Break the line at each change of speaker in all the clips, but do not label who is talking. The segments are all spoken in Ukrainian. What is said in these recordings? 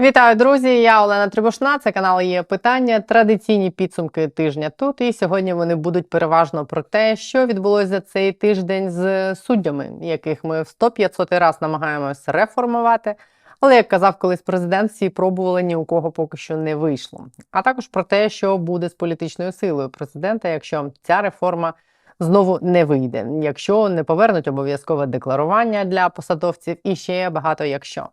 Вітаю, друзі! Я Олена Трибушна. Це канал є питання. Традиційні підсумки тижня тут. І сьогодні вони будуть переважно про те, що відбулося за цей тиждень з суддями, яких ми в 100-500 раз намагаємося реформувати. Але як казав колись президент, всі пробували ні у кого поки що не вийшло. А також про те, що буде з політичною силою президента, якщо ця реформа знову не вийде, якщо не повернуть обов'язкове декларування для посадовців, і ще багато якщо.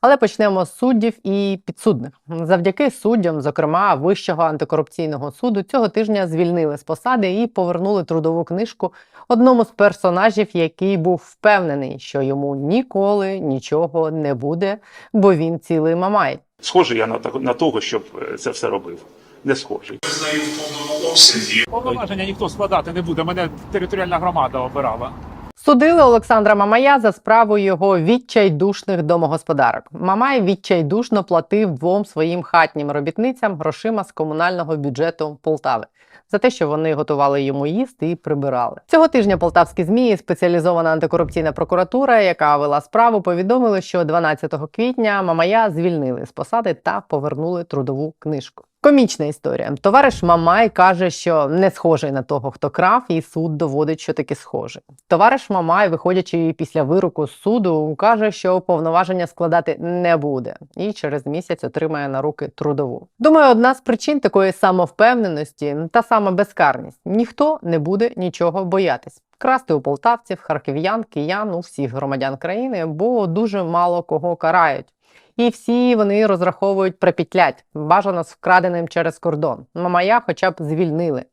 Але почнемо з суддів і підсудних. Завдяки суддям, зокрема Вищого антикорупційного суду, цього тижня звільнили з посади і повернули трудову книжку одному з персонажів, який був впевнений, що йому ніколи нічого не буде, бо він цілий мамай.
Схожий я на, на того, щоб е, це все робив. Не схожий.
Повноваження ніхто складати не буде. Мене територіальна громада обирала.
Судили Олександра Мамая за справу його відчайдушних домогосподарок. Мамай відчайдушно платив двом своїм хатнім робітницям грошима з комунального бюджету Полтави за те, що вони готували йому їсти і прибирали. Цього тижня полтавські змі і спеціалізована антикорупційна прокуратура, яка вела справу, повідомили, що 12 квітня Мамая звільнили з посади та повернули трудову книжку. Комічна історія. Товариш Мамай каже, що не схожий на того, хто крав, і суд доводить, що таки схожий. Товариш Мамай, виходячи після вироку з суду, каже, що повноваження складати не буде, і через місяць отримає на руки трудову. Думаю, одна з причин такої самовпевненості та сама безкарність. Ніхто не буде нічого боятись. Красти у полтавців, харків'ян, киян, у всіх громадян країни, бо дуже мало кого карають. І всі вони розраховують припітлять, бажано з вкраденим через кордон. Мамая хоча б звільнили.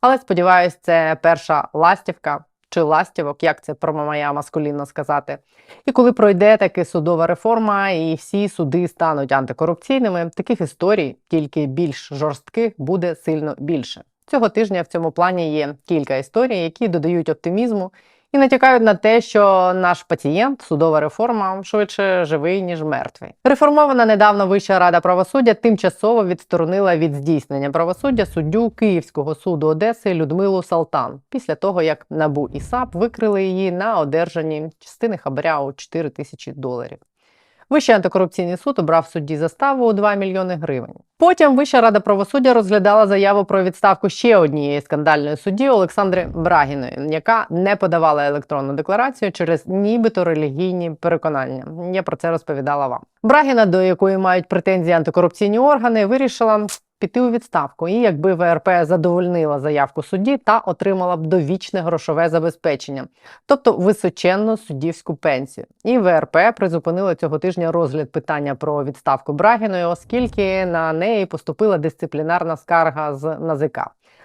Але сподіваюсь, це перша ластівка чи ластівок, як це про Мамая маскулінно сказати. І коли пройде таки судова реформа, і всі суди стануть антикорупційними, таких історій, тільки більш жорстких, буде сильно більше. Цього тижня в цьому плані є кілька історій, які додають оптимізму і натякають на те, що наш пацієнт, судова реформа, швидше живий, ніж мертвий. Реформована недавно Вища рада правосуддя тимчасово відсторонила від здійснення правосуддя суддю Київського суду Одеси Людмилу Салтан після того, як НАБУ і САП викрили її на одержанні частини хабаря у 4 тисячі доларів. Вищий антикорупційний суд обрав судді заставу у 2 мільйони гривень. Потім Вища рада правосуддя розглядала заяву про відставку ще однієї скандальної судді Олександри Брагіної, яка не подавала електронну декларацію через нібито релігійні переконання. Я про це розповідала вам. Брагіна, до якої мають претензії антикорупційні органи, вирішила піти у відставку. І якби ВРП задовольнила заявку судді та отримала б довічне грошове забезпечення, тобто височенну суддівську пенсію. І ВРП призупинила цього тижня розгляд питання про відставку Брагіної, оскільки на неї поступила дисциплінарна скарга з НАЗК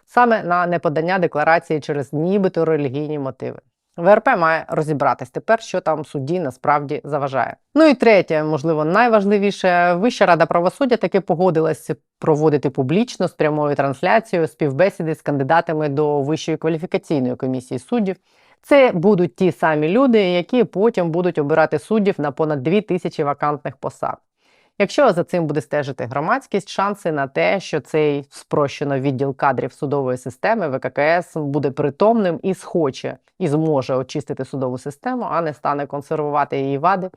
саме на неподання декларації через нібито релігійні мотиви. ВРП має розібратись тепер, що там судді насправді заважає. Ну і третє, можливо, найважливіше, Вища рада правосуддя таки погодилась проводити публічно з прямою трансляцією співбесіди з кандидатами до Вищої кваліфікаційної комісії суддів. Це будуть ті самі люди, які потім будуть обирати суддів на понад 2 тисячі вакантних посад. Якщо за цим буде стежити громадськість, шанси на те, що цей спрощено відділ кадрів судової системи ВККС буде притомним і схоче і зможе очистити судову систему, а не стане консервувати її вади.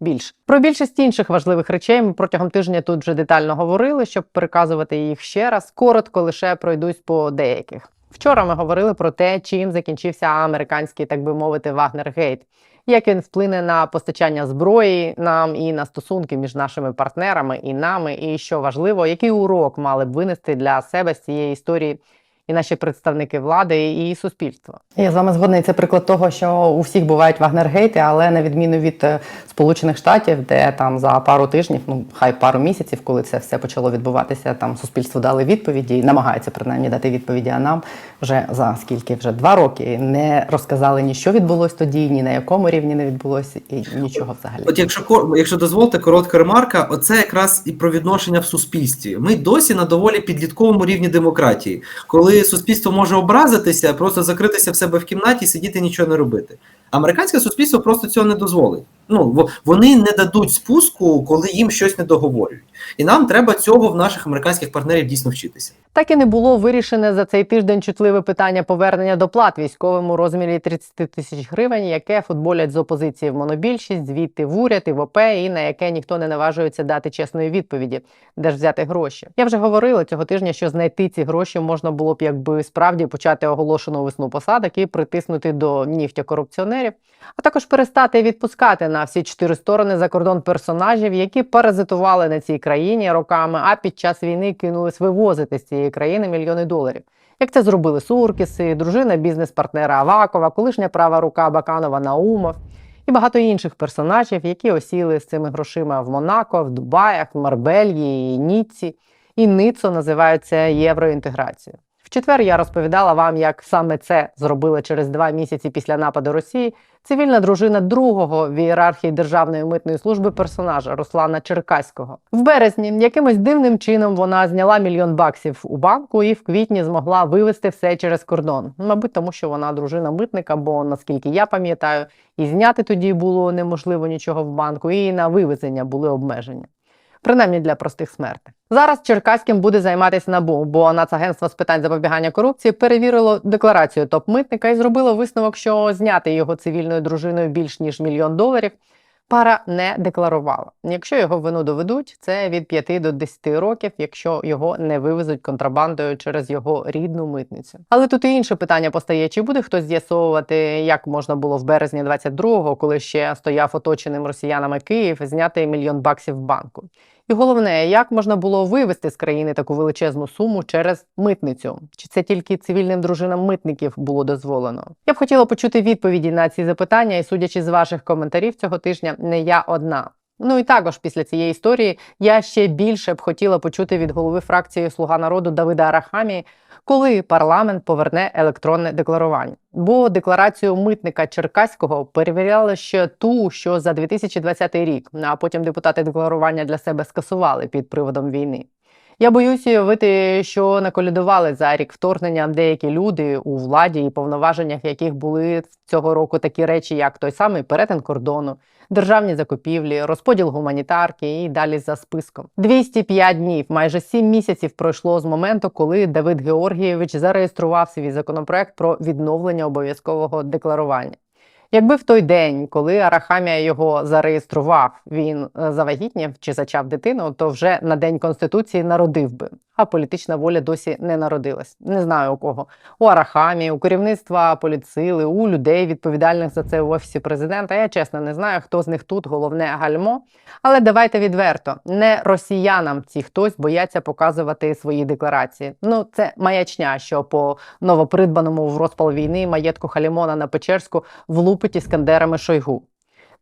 Більше про більшість інших важливих речей ми протягом тижня тут вже детально говорили, щоб переказувати їх ще раз. Коротко лише пройдусь по деяких. Вчора ми говорили про те, чим закінчився американський, так би мовити, Вагнергейт, як він вплине на постачання зброї нам і на стосунки між нашими партнерами і нами, і що важливо, який урок мали б винести для себе з цієї історії і наші представники влади і суспільства. Я з вами згодна, і це приклад того, що у всіх бувають вагнергейти, але на відміну від е, Сполучених Штатів, де там за пару тижнів, ну хай пару місяців, коли це все почало відбуватися, там суспільство дали відповіді і намагається принаймні дати відповіді. А нам вже за скільки вже два роки не розказали ні що відбулось тоді, ні на якому рівні не відбулося, і нічого взагалі.
От якщо кор- якщо дозволите, коротка ремарка, оце якраз і про відношення в суспільстві. Ми досі на доволі підлітковому рівні демократії, коли суспільство може образитися, просто закритися в себе в кімнаті сидіти нічого не робити. Американське суспільство просто цього не дозволить. Ну во- вони не дадуть спуску, коли їм щось не договорюють. І нам треба цього в наших американських партнерів дійсно вчитися.
Так і не було вирішене за цей тиждень чутливе питання повернення доплат військовим у розмірі 30 тисяч гривень, яке футболять з опозиції в монобільшість, звідти в уряд і в ОП, і на яке ніхто не наважується дати чесної відповіді, де ж взяти гроші. Я вже говорила цього тижня, що знайти ці гроші можна було б, якби справді почати оголошену весну посадок і притиснути до нігтя корупціонерів, а також перестати відпускати на всі чотири сторони за кордон персонажів, які паразитували на цій країні роками, а під час війни кинулись вивозити з цієї країни мільйони доларів. Як це зробили Суркіси, дружина бізнес-партнера Авакова, колишня права рука Баканова Наумов і багато інших персонажів, які осіли з цими грошима в Монако, в Дубаях, в Марбельї, Ніцці і ницо називаються євроінтеграцією. Четвер я розповідала вам, як саме це зробила через два місяці після нападу Росії цивільна дружина другого в ієрархії Державної митної служби персонажа Руслана Черкаського. В березні якимось дивним чином вона зняла мільйон баксів у банку і в квітні змогла вивезти все через кордон. Мабуть, тому що вона дружина митника, бо наскільки я пам'ятаю, і зняти тоді було неможливо нічого в банку, і на вивезення були обмеження. Принаймні для простих смертних. Зараз Черкаським буде займатися НАБУ, бо Нацагентство з питань запобігання корупції перевірило декларацію топ-митника і зробило висновок, що зняти його цивільною дружиною більш ніж мільйон доларів пара не декларувала. Якщо його вину доведуть, це від 5 до 10 років, якщо його не вивезуть контрабандою через його рідну митницю. Але тут і інше питання постає: чи буде хтось з'ясовувати, як можна було в березні 22-го, коли ще стояв оточеним росіянами Київ, зняти мільйон баксів в банку? І головне, як можна було вивезти з країни таку величезну суму через митницю? Чи це тільки цивільним дружинам митників було дозволено? Я б хотіла почути відповіді на ці запитання, і судячи з ваших коментарів цього тижня, не я одна. Ну і також після цієї історії я ще більше б хотіла почути від голови фракції Слуга народу Давида Арахамії, коли парламент поверне електронне декларування. Бо декларацію митника Черкаського перевіряли ще ту, що за 2020 рік, а потім депутати декларування для себе скасували під приводом війни. Я боюся уявити, що наколядували за рік вторгнення деякі люди у владі і повноваженнях, яких були цього року такі речі, як той самий перетин кордону, державні закупівлі, розподіл гуманітарки і далі за списком. 205 днів, майже 7 місяців пройшло з моменту, коли Давид Георгійович зареєстрував свій законопроект про відновлення обов'язкового декларування. Якби в той день, коли Арахамія його зареєстрував, він е, завагітнів чи зачав дитину, то вже на день конституції народив би. А політична воля досі не народилась. Не знаю у кого. У Арахамії, у керівництва політсили, у людей, відповідальних за це в офісі президента. Я чесно не знаю, хто з них тут головне гальмо. Але давайте відверто, не росіянам ці хтось бояться показувати свої декларації. Ну це маячня, що по новопридбаному в розпал війни маєтку Халімона на Печерську влупить іскандерами Шойгу.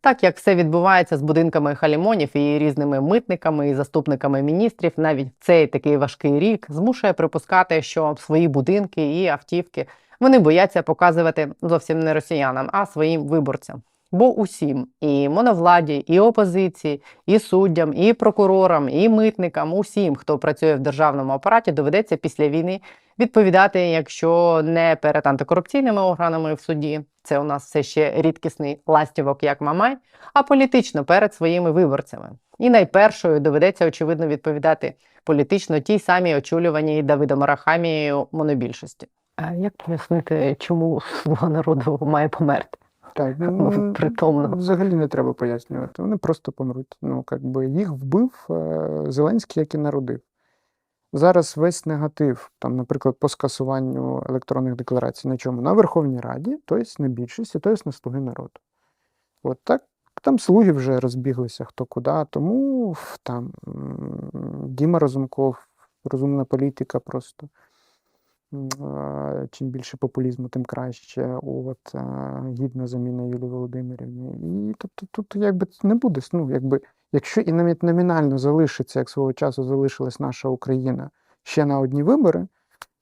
Так як все відбувається з будинками халімонів і різними митниками і заступниками міністрів, навіть цей такий важкий рік змушує припускати, що свої будинки і автівки вони бояться показувати зовсім не росіянам, а своїм виборцям. Бо усім і моновладі, і опозиції, і суддям, і прокурорам, і митникам, усім, хто працює в державному апараті, доведеться після війни відповідати, якщо не перед антикорупційними органами в суді, це у нас все ще рідкісний ластівок, як Мамай, а політично перед своїми виборцями. І найпершою доведеться очевидно відповідати політично тій самій очолюваній Давидом Арахамією монобільшості. А як пояснити, чому слуга народу має померти?
Так,
Ну,
ну,
притомно.
взагалі не треба пояснювати. Вони просто помруть. Ну, як би їх вбив е, Зеленський, як і народив. Зараз весь негатив, там, наприклад, по скасуванню електронних декларацій на чому? На Верховній Раді, тобто на більшості, тобто на слуги народу. От так там слуги вже розбіглися хто куди, тому там Діма Разумков, розумна політика просто. Чим більше популізму, тим краще. От, гідна заміна Юлії Володимирівні. І тобто тут якби не буде. Ну, якби, якщо і навіть номінально залишиться, як свого часу залишилась наша Україна ще на одні вибори,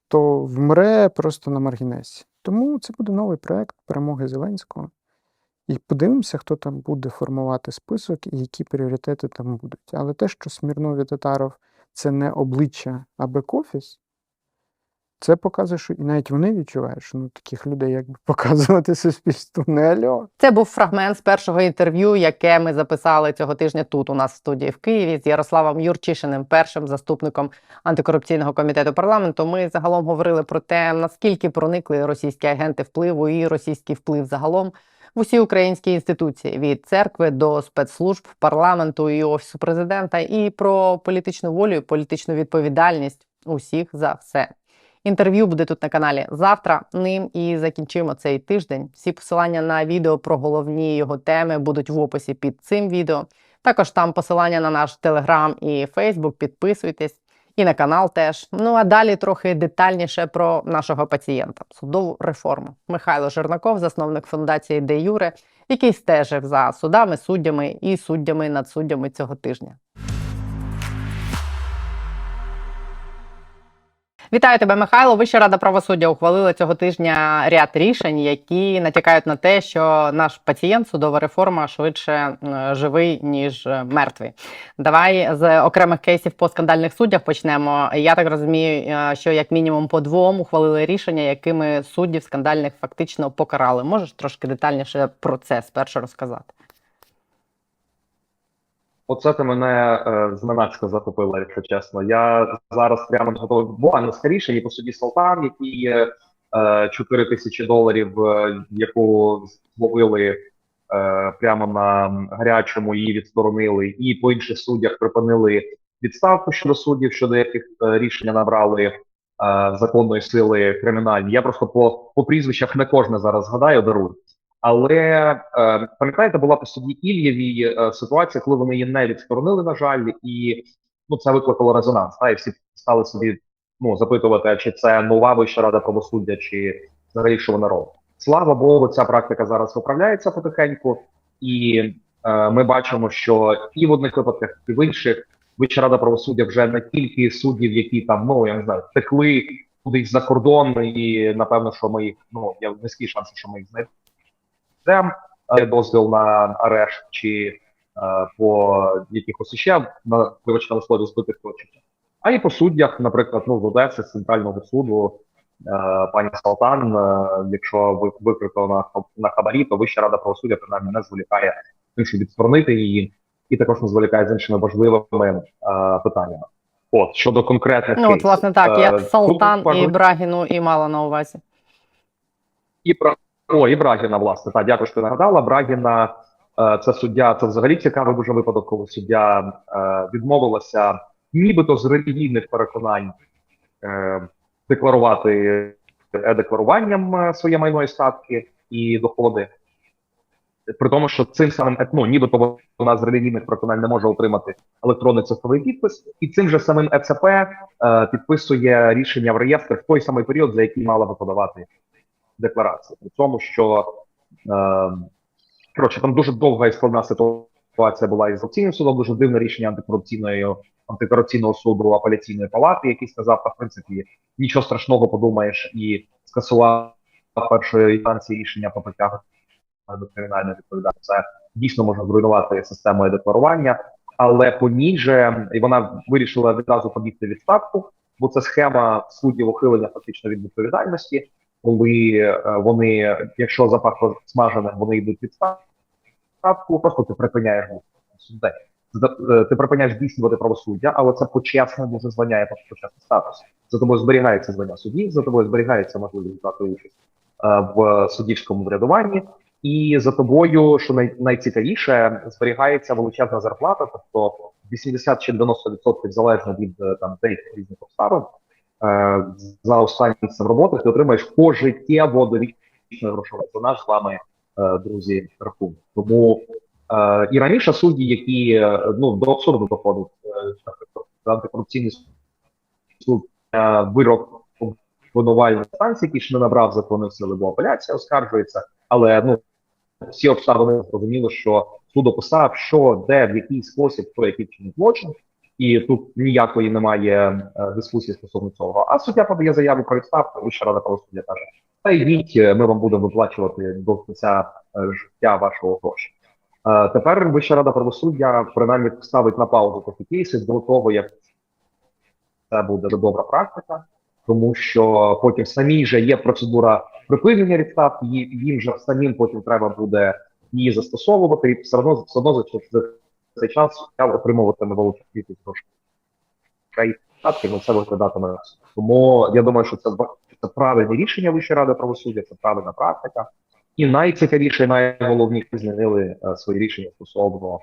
то вмре просто на маргінесі. Тому це буде новий проект перемоги Зеленського. І подивимося, хто там буде формувати список і які пріоритети там будуть. Але те, що Смірнов і Татаров це не обличчя, а бек-офіс, Це показує, що і навіть вони відчувають, що ну таких людей якби показувати суспільству не альо.
Це був фрагмент з першого інтерв'ю, яке ми записали цього тижня тут у нас в студії в Києві з Ярославом Юрчишиним, першим заступником антикорупційного комітету парламенту. Ми загалом говорили про те, наскільки проникли російські агенти впливу і російський вплив загалом в усі українські інституції від церкви до спецслужб, парламенту і офісу президента, і про політичну волю, і політичну відповідальність усіх за все. Інтерв'ю буде тут на каналі завтра. Ним і закінчимо цей тиждень. Всі посилання на відео про головні його теми будуть в описі під цим відео. Також там посилання на наш телеграм і Фейсбук. Підписуйтесь і на канал теж. Ну а далі трохи детальніше про нашого пацієнта судову реформу. Михайло Жернаков, засновник фундації Де Юре, який стежив за судами, суддями і суддями над суддями цього тижня. Вітаю тебе, Михайло. Вища рада правосуддя ухвалила цього тижня ряд рішень, які натякають на те, що наш пацієнт судова реформа швидше живий ніж е, мертвий. Давай з окремих кейсів по скандальних суддях почнемо. Я так розумію, е, що як мінімум по двом ухвалили рішення, якими суддів скандальних фактично покарали. Можеш трошки детальніше про це спершу розказати?
Оце ти мене е, зненацька захопила, якщо чесно. Я зараз прямо не готовий. Буквально скоріше, і по суді Салтан, який е, 4 тисячі доларів, е, яку зловили е, прямо на гарячому, її відсторонили, і по інших суддях припинили відставку щодо суддів, щодо яких е, рішення набрали е, законної сили кримінальні. Я просто по, по прізвищах не кожне зараз згадаю, дарую. Але е, пам'ятаєте, була по суді Ільєвій е, ситуація, коли вони її не відсторонили, на жаль, і ну це викликало резонанс. Та, і всі стали собі ну запитувати, чи це нова вища рада правосуддя, чи взагалі що вона робить. Слава Богу, ця практика зараз виправляється потихеньку, і е, ми бачимо, що і в одних випадках, і в інших Вища рада правосуддя вже не тільки суддів, які там ну я не знаю, втекли кудись за кордон, і напевно, що ми їх ну є низькі шанси, що ми їх знайдемо Дем дозвіл на арешт чи е, по якихось ще на вибачте на слові збитих точок. А і по суддях, наприклад, ну з Одеси, з центрального суду, е, пані Салтан, е, якщо ви викрито на на хабарі, то Вища рада правосуддя принаймні не зволікає тим, щоб відсторонити її, і також не зволікає з іншими важливими е, питаннями. От щодо конкретних
Ну от власне так,
Е,
я
тут
Салтан і Брагіну і мала на увазі.
І про о, і Брагіна, власне, так, дякую, що ти нагадала. Брагіна е, це суддя, це взагалі цікавий дуже випадок, коли суддя е, відмовилася, нібито з релігійних переконань е, декларувати е-декларуванням е, своє майно і статки і доходи. При тому, що цим самим ну, нібито вона з релігійних переконань не може отримати електронний цифровий підпис, і цим же самим ЕЦП е, підписує рішення в реєстр в той самий період, за який мала би подавати декларації. При тому, що е, коротше, там дуже довга і складна ситуація була із Конституційним судом, дуже дивне рішення антикорупційної антикорупційного суду апеляційної палати, який сказав, та в принципі нічого страшного подумаєш і скасував першої інстанції рішення про притягнення до кримінальної відповідальності. Це дійсно може зруйнувати систему декларування, але по ній же і вона вирішила відразу побігти відставку, бо це схема суддів ухилення фактично від відповідальності коли е, вони, якщо запах смажений, вони йдуть в відставку, просто ти припиняєш суддею. Е, Ти припиняєш здійснювати правосуддя, але це почесне дуже звання, просто почесний статус. За тобою зберігається звання судді, за тобою зберігається можливість брати участь е, в суддівському врядуванні, і за тобою, що най- найцікавіше, зберігається величезна зарплата, тобто 80 чи 90% залежно від там деяких різних обставин за останній місцем роботи ти отримаєш пожиттєво довічне грошове. Це наш з вами, е, друзі, рахунок. Тому е, і раніше судді, які е, ну до абсурду доходять, е, антикорупційний суд е, вирок обвинувальної станції, який ще не набрав законної сили, бо апеляція оскаржується, але ну всі обставини зрозуміло, що суд описав, що де в який спосіб, хто який чинить злочин, і тут ніякої немає е, дискусії стосовно цього. А суддя подає заяву про відставку, Вища рада правосуддя каже, та йдіть, е, ми вам будемо виплачувати до кінця е, життя вашого гроші. Тепер Вища рада правосуддя принаймні ставить на паузу такі кейси до того, як це буде добра практика. тому що потім самі же є процедура припинення відставки, їм же самим потім треба буде її застосовувати, і все одно все одно за цей час отримуватиме велику кількість грошей. Так, і на це виглядатиме. Тому я думаю, що це, це правильне рішення Вищої ради правосуддя, це правильна практика. І найцікавіше, і найголовніше змінили е, свої рішення стосовно,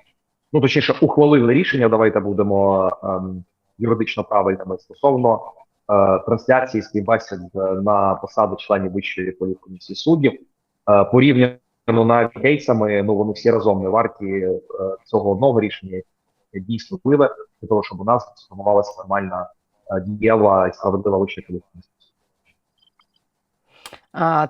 ну точніше, ухвалили рішення. Давайте будемо ем, юридично правильними стосовно е, трансляції співбесід е, на посади членів Вищої політкомісії суддів. Е, порівняно навіть кейсами, ну вони всі разом не варті е, цього одного рішення, дійсно впливе для того, щоб у нас сформувалася нормальна е, дієва і справедлива вища політкомісія.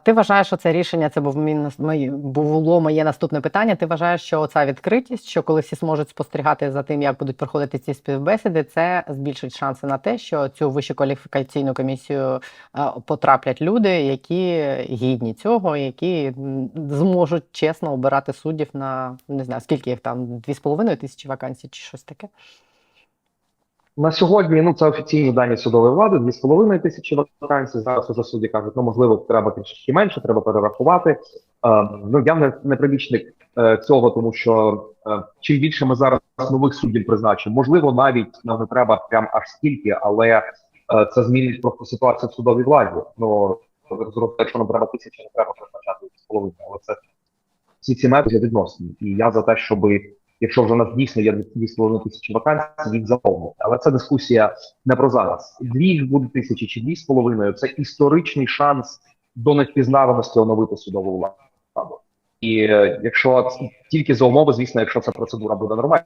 Ти вважаєш, що це рішення це був мій, було моє наступне питання. Ти вважаєш, що ця відкритість, що коли всі зможуть спостерігати за тим, як будуть проходити ці співбесіди, це збільшить шанси на те, що цю вищу кваліфікаційну комісію потраплять люди, які гідні цього, які зможуть чесно обирати суддів на не знаю скільки їх там дві з половиною тисячі вакансій чи щось таке.
На сьогодні ну це офіційні дані судової влади, 2,5 тисячі вакансій. Зараз уже судді кажуть, ну можливо, треба трішки менше, треба перерахувати. Е, ну я не, не прибічник е, цього, тому що е, чим більше ми зараз нових суддів призначимо, можливо, навіть нам не треба прям аж стільки, але е, це змінить просто ситуацію в судовій владі. Ну якщо нам треба тисячі, не треба призначати 2,5, але це всі ці методи відносні. І я за те, щоби якщо вже у нас дійсно є 2,5 тисячі вакансій, їх заповнити. Але це дискусія не про зараз. Дві буде тисячі чи дві з половиною. Це історичний шанс до невпізнаваності оновити судову владу. І е, якщо тільки за умови, звісно, якщо ця процедура буде нормальна,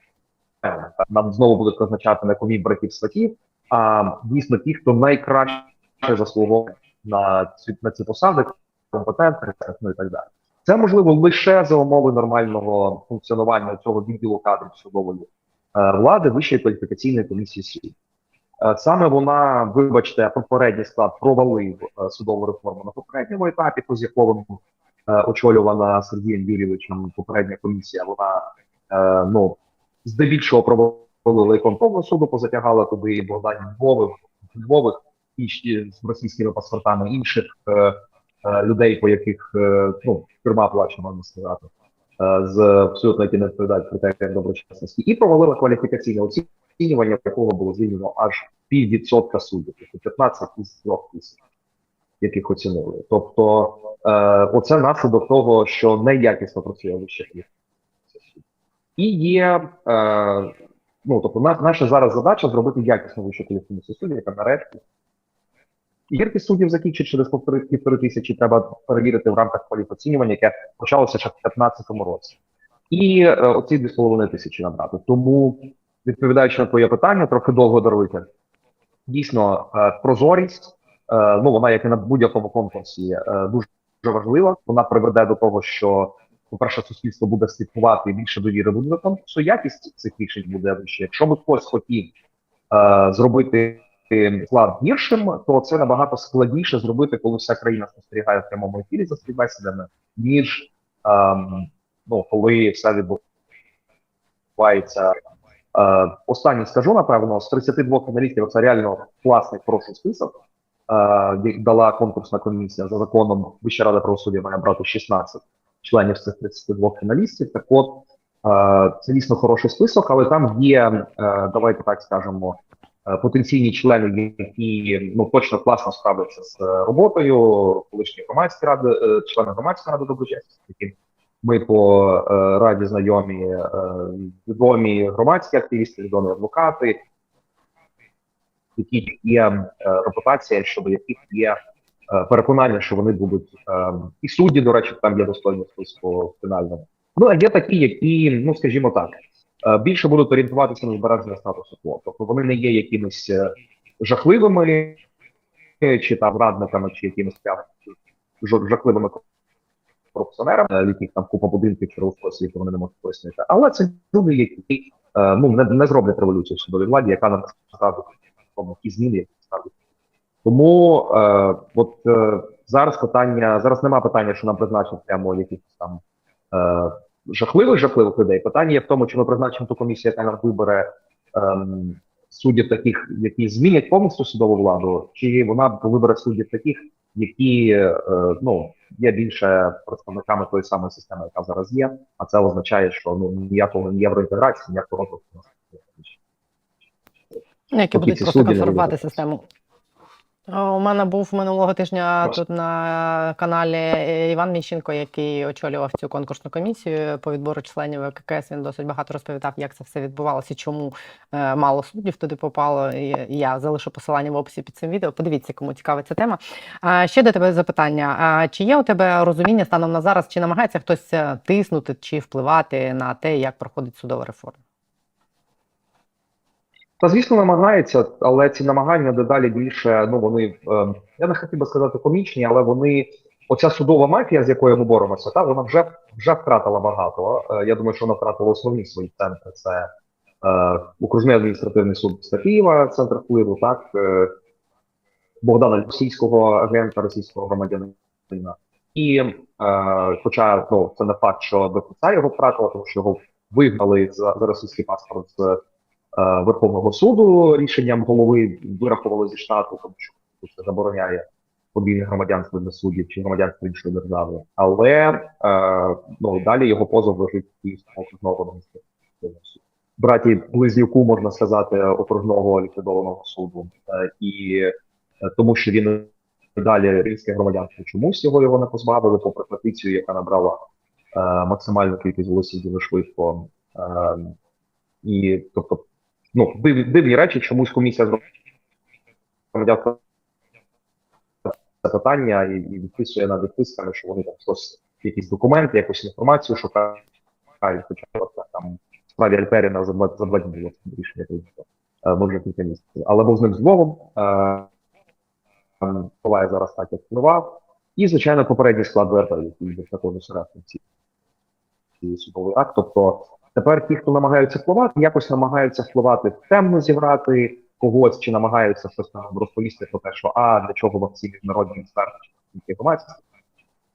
нам знову будуть призначати не комів братів сватів, а дійсно ті, хто найкраще заслуговує на ці на ці посади, компетентних, ну і так далі. Це можливо лише за умови нормального функціонування цього відділу кадрів судової е, влади Вищої кваліфікаційної комісії суддів. Е, Саме вона, вибачте, попередній склад провалив е, судову реформу на попередньому етапі, з якого очолювана Сергієм Юрійовичем попередня комісія. Вона ну здебільшого провалила і контрольного суду, позатягала туди і Богдані Львових, Львових і з російськими паспортами інших людей, по яких е, ну тюрма плаче, можна сказати, е, з абсолютно які не відповідають критеріям доброчесності, і провалила кваліфікаційне оцінювання, якого було звільнено аж піввідсотка суддів, тобто 15 із 3 тисяч, яких оцінили. Тобто, е, оце наслідок того, що неякісно працює вища. І є е, ну тобто, на, наша зараз задача зробити якісну вищу кваліфікацію суддів, яка нарешті Кількість суддів закінчить через півтори, півтори тисячі треба перевірити в рамках кваліфоцінювання, яке почалося ще в 2015 році. І е, оці 2,5 тисячі набрати. Тому, відповідаючи на твоє питання, трохи довго даруйте. Дійсно, е, прозорість, е, ну вона, як і на будь-якому конкурсі, е, дуже важлива. Вона приведе до того, що, по-перше, суспільство буде слідкувати більше довіри до конкурсу. Якість цих рішень буде вище. Якщо би хтось хотів е, зробити склад гіршим, то це набагато складніше зробити, коли вся країна спостерігає в прямому ефірі за співбесідами, ніж ем, ну, коли все відбувається. Е, останнє скажу, напевно, з 32 фіналістів це реально класний хороший список. Е, дала конкурсна комісія за законом Вища рада правосуддя має брати 16 членів з цих 32 фіналістів. Так от е, це дійсно хороший список, але там є, е, давайте так скажемо, потенційні члени, які ну точно класно справляться з е, роботою, колишні громадські ради, е, члени громадської ради доброчесності, які ми по е, раді знайомі, е, відомі громадські активісти, відомі адвокати, які є е, репутація, щодо яких є е, переконання, що вони будуть е, і судді, до речі, там є достойні списку фінальному. Ну а є такі, які, ну скажімо так, е, більше будуть орієнтуватися на збереження статусу кво. Тобто вони не є якимись е, жахливими е, чи там радниками, чи якимись прям жахливими корупціонерами, е, яких там купа будинків чи розпосів, вони не можуть пояснити. Але це люди, які е, ну не, не зроблять революцію в судовій владі, яка нам насправді ті зміни, які насправді. Тому е, от е, зараз питання, зараз нема питання, що нам призначать прямо якихось там е, жахливих жахливих людей. Питання є в тому, чи ми призначимо ту комісію, яка нам вибере ем, суддів таких, які змінять повністю судову владу, чи вона вибере суддів таких, які е, ну є більше представниками тої самої системи, яка зараз є. А це означає, що ну ніякого євроінтеграції, ніякого розвитку.
Ну, які будуть просто консервувати систему. У мене був минулого тижня
Прошу.
тут на каналі Іван Міщенко, який очолював цю конкурсну комісію по відбору членів ВККС. Він досить багато розповідав, як це все відбувалося, чому е, мало суддів туди попало. Я залишу посилання в описі під цим відео. Подивіться, кому цікава ця тема. Ще до тебе запитання: чи є у тебе розуміння станом на зараз, чи намагається хтось е, тиснути чи впливати на те, як проходить судова реформа?
Та звісно, намагається, але ці намагання дедалі більше. Ну вони е, я не хотів би сказати комічні, але вони оця судова мафія, з якою ми боремося, та вона вже вже втратила багато. Е, я думаю, що вона втратила основні свої центри. Це е, окружний адміністративний суд міста Києва, центр впливу, так Богдана Російського агента російського громадянина. І хоча ну це не факт, що до кінця його втратила, тому що його вигнали за, за російський паспорт з Верховного суду рішенням голови вирахували зі штату, тому що це забороняє подвійне громадянство для суддів чи громадянство іншої держави. Але е, ну далі його позов лежить Київському окружного суду. Браті близнюку можна сказати окружного ліквідованого суду, е, і е, тому, що він далі різке громадянство чомусь його його не позбавили, попри петицію, яка набрала е, максимальну кількість голосів дуже швидко. Е, і тобто ну, див, дивні речі, чомусь комісія з громадянства це питання і, і відписує над відписками, що вони там щось, якісь документи, якусь інформацію шукають, хоча там справі Альперіна за два за два дні рішення прийнято, е, може кілька місяців. Але був з ним зловом, е, зараз так як впливав. І, звичайно, попередній склад ВРП, який був також осередком цієї судовий акт. Тобто Тепер ті, хто намагаються впливати, якось намагаються впливати в темно зіграти когось, чи намагаються щось там розповісти про те, що а для чого ці міжнародні експерти чи громадськості.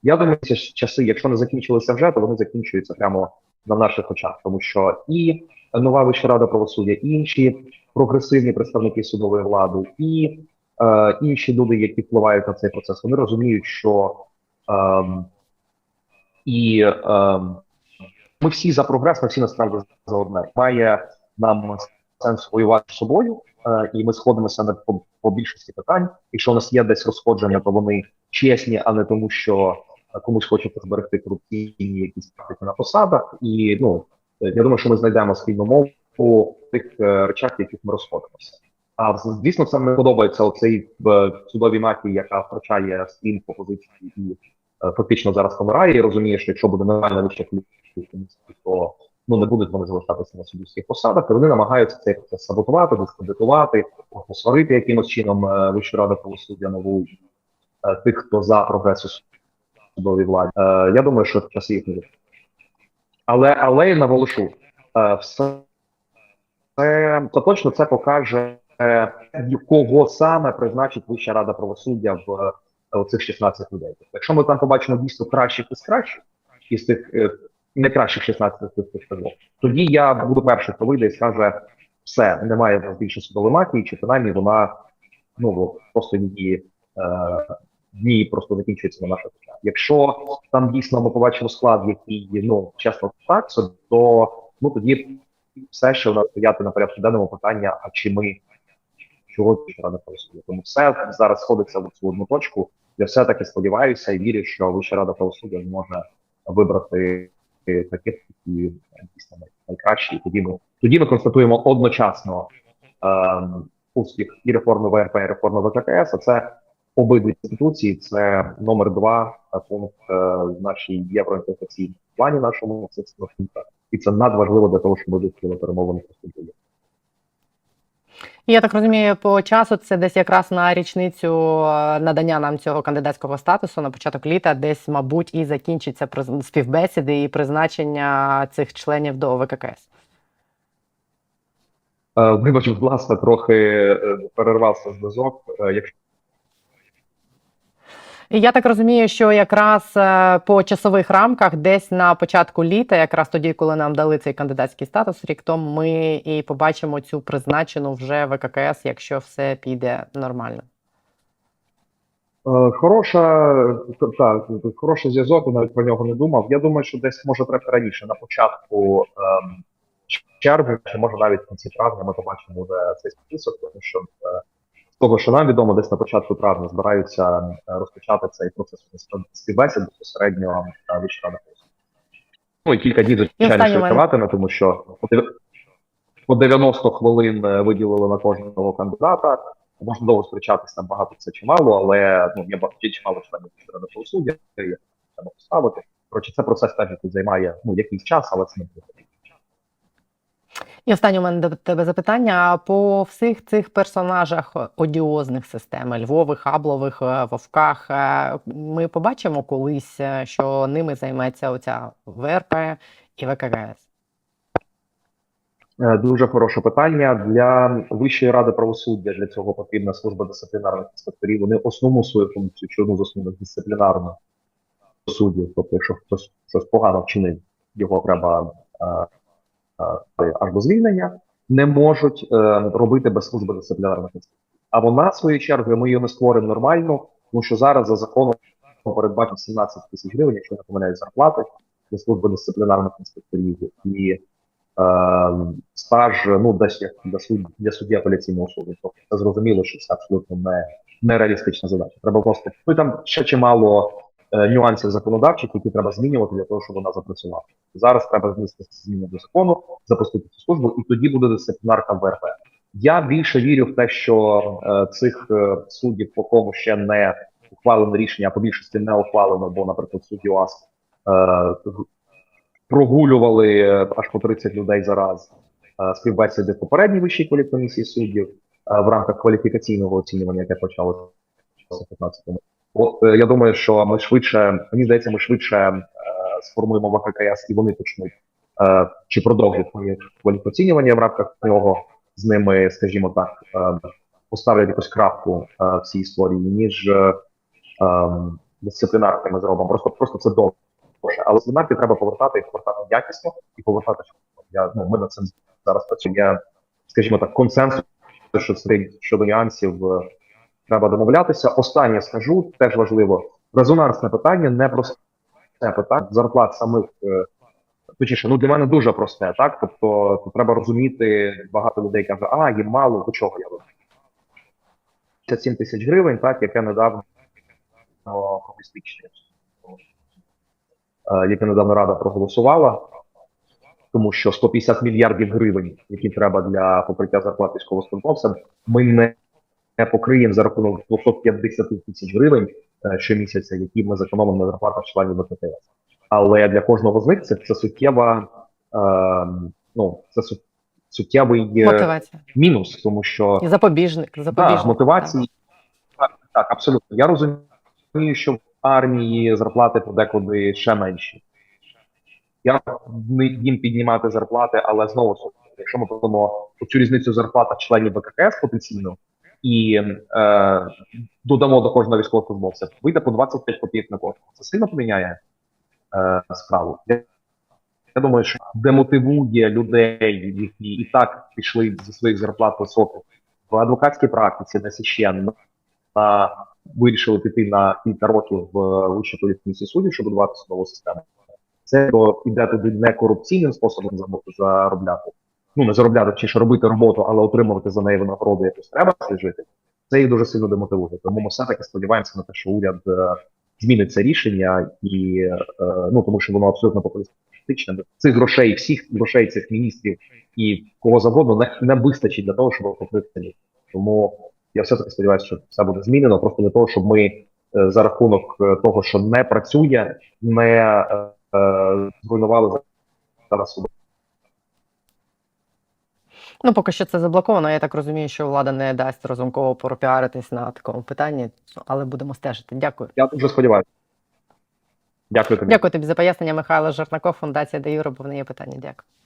Я думаю, ці часи, якщо не закінчилися вже, то вони закінчуються прямо на наших очах, тому що і нова Вища рада правосуддя, і інші прогресивні представники судової влади, і е, інші люди, які впливають на цей процес, вони розуміють, що ем, і ем, ми всі за прогрес, ми всі насправді за одне. Має нам сенс воювати з собою, е, і ми сходимося на по, по більшості питань. Якщо у нас є десь розходження, то вони чесні, а не тому, що е, комусь хочеться зберегти корупційні якісь практики на посадах. І ну е, я думаю, що ми знайдемо спільну мову в тих е, речах, яких ми розходимося. А звісно, це мені подобається оцей в судовій мафії, яка втрачає стрім по позиції і е, фактично зараз помирає. І розуміє, що якщо буде нормальна вища то ну не будуть вони залишатися на суддівських посадах, і вони намагаються цей процес саботувати, дискредитувати, посварити якимось чином е, Вищу раду правосуддя нову е, тих, хто за прогрес у судовій владі. Е, Я думаю, що часи їх не. Але але й наголошу, все це остаточно це покаже, кого саме призначить Вища рада правосуддя в оцих 16 людей. Якщо ми там побачимо дійсно кращих із кращих із тих е, найкращих 16 тих сказав, тоді я буду перший, хто вийде і скаже, все, немає в нас більше судової чи принаймні вона ну просто її е, дні просто закінчується на наших очах. Якщо там дійсно ми побачимо склад, який ну чесно так, то ну тоді все, що в нас стояти на порядку денному питання, а чи ми чого рада правосуддя. Тому все зараз сходиться в цю одну точку. Я все таки сподіваюся і вірю, що Вища рада правосуддя зможе вибрати таких, який дійсно найкращий. Тоді ми тоді ми констатуємо одночасно ем, успіх і реформи ВРП, і реформи ВККС. А це обидві інституції. Це номер два е, пункт е, в нашій євроінтеграційній плані нашому і це надважливо для того, щоб ми відкрили перемовини про студію.
Я так розумію, по часу це десь якраз на річницю е, надання нам цього кандидатського статусу на початок літа, десь, мабуть, і закінчиться співбесіди і призначення цих членів до ВККС.
Е, Вибач, будь ласка, трохи е, перервався зв'язок. Якщо
Я так розумію, що якраз е, по часових рамках, десь на початку літа, якраз тоді, коли нам дали цей кандидатський статус, рік тому ми і побачимо цю призначену вже ВККС, якщо все піде нормально.
Е, Хороша, так, хороший зв'язок, навіть про нього не думав. Я думаю, що десь може трохи раніше, на початку ем, червня, чи може навіть в кінці травня ми побачимо вже цей список, тому що е, того, що нам відомо, десь на початку травня збираються е, розпочати цей процес співбесід безпосередньо е, Вища рада правосуддя. Ну і кілька днів, звичайно,
в
триватиме, тому що по дев- 90 хвилин е, виділили на кожного кандидата. Можна довго сперечатися, там багато це чи мало, але ну є ба- є чимало членів щодо правосуддя, є треба поставити. Коротше, це процес теж який займає ну якийсь час, але це не буде.
І останнє у мене до тебе запитання. По всіх цих персонажах одіозних систем Львових, Хаблових, е, Вовках, е, ми побачимо колись, е, що ними займеться оця ВРП і ВККС.
Е, Дуже хороше питання для Вищої ради правосуддя. Для цього потрібна служба дисциплінарних інспекторів. Вони основну свою функцію, чи одну з основних дисциплінарну суддів. Тобто, якщо хтось щось погано вчинив, його треба аж до звільнення, не можуть е, робити без служби дисциплінарних інспекторів. А вона, свою чергу, ми її не створимо нормально, тому що зараз за законом передбачено 17 тисяч гривень, якщо не помиляюсь, зарплати для служби дисциплінарних інспекторів. І е, стаж ну десь як для судді для судді апеляційного суду. Тобто це зрозуміло, що це абсолютно не нереалістична задача. Треба просто ну там ще чимало е, нюансів законодавчих, які треба змінювати для того, щоб вона запрацювала. Зараз треба внести зміни до закону, запустити цю службу, і тоді буде дисциплінарка ВРП. Я більше вірю в те, що е, цих е, суддів, по кому ще не ухвалено рішення, а по більшості не ухвалено, бо, наприклад, судді УАС е, прогулювали е, аж по 30 людей за раз е, співбесіди в попередній вищій кваліфкомісії суддів е, в рамках кваліфікаційного оцінювання, яке почалося в 15-му. От е, я думаю, що ми швидше, мені здається, ми швидше е, сформуємо ВККС і вони почнуть е, чи продовжать своє кваліфікаційнювання в рамках нього з ними, скажімо так, е, поставлять якусь крапку е, цій історії, ніж е, е, дисциплінарки ми зробимо. Просто просто це довше. Але дисциплінарки треба повертати і повертати якісно і повертати. Я ну ми над цим зараз працюємо. Я, скажімо так, консенсус що щодо нюансів е, треба домовлятися. Останнє скажу теж важливо. Резонансне питання не просте питання зарплат самих. е, Точніше, ну для мене дуже просте, так? Тобто тут треба розуміти, багато людей каже, а їм мало, до чого я роблю? 57 тисяч гривень, так, яке недавно е, яке недавно Рада проголосувала, тому що 150 мільярдів гривень, які треба для покриття зарплат військовослужбовцям, ми не, не покриємо за рахунок 250 тисяч гривень е, щомісяця, які ми зекономимо на зарплатах членів ВКТС. Але для кожного з них це, це суттєва, е, ну, це су- суттєвий е,
Мотивація.
мінус, тому що
запобіжник. запобіжник
так, мотивації. Так, так, абсолютно. Я розумію, що в армії зарплати подекуди ще менші. Я не їм піднімати зарплати, але знову ж якщо ми будемо цю різницю зарплата членів ВККС потенційно і е, додамо до кожного військовослужбовця, вийде по 25 копійок на кожного. Це сильно поміняє е, справу. Я, думаю, що демотивує людей, які і так пішли зі своїх зарплат високих в адвокатській практиці на священ на вирішили піти на кілька років в вищу політичній судді, щоб будувати судову систему. Це іде туди не корупційним способом заробляти. Ну не заробляти чи ж робити роботу, але отримувати за неї винагороду якусь треба жити. Це їх дуже сильно демотивує. Тому ми все таки сподіваємося на те, що уряд е, змінить це рішення, і е, ну тому що воно абсолютно популістичне. Цих грошей, всіх грошей цих міністрів і кого завгодно не, не вистачить для того, щоб покрити. Тому я все таки сподіваюся, що це буде змінено просто для того, щоб ми е, за рахунок того, що не працює, не зруйнували зараз.
Ну, поки що це заблоковано. Я так розумію, що влада не дасть розумково пропіаритись на такому питанні, але будемо стежити. Дякую.
Я дуже сподіваюся. Дякую тобі.
Дякую тобі за пояснення, Михайло Жернаков, фундація Де Юра, бо в неї питання. Дякую.